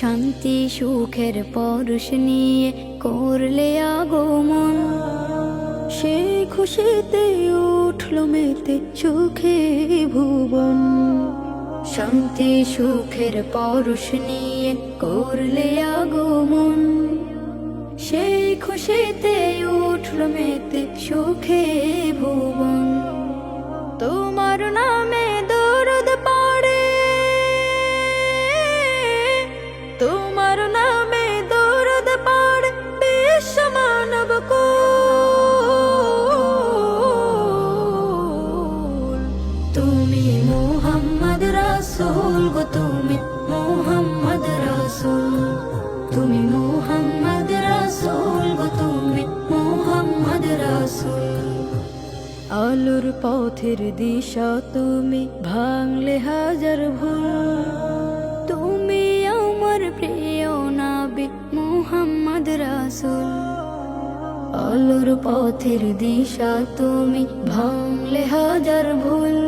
শান্তি, সুখের পরশ নিয়ে করলে আগমন। সে খুশিতে উঠল মেতে সুখে ভুবন। শান্তি, সুখের পরশ নিয়ে করলে আগমন। সেই খুশিতে উঠল মেতে সুখে ভুবন। তোমার নামে তোমার নামে দরদ পড়ে বিশ্ব মানব। তুমি মোহাম্মদ রাসুল গো, তুমি মোহাম্মদ রাসুল। তুমি মোহাম্মদ রাসুল গো, তুমি মোহাম্মদ রাসুল। আলোর পথের দিশা তুমি ভাঙলে হাজার ভুল। রাসুল। আলোর পথের দিশা তুমি ভাঙলে হাজার ভুল।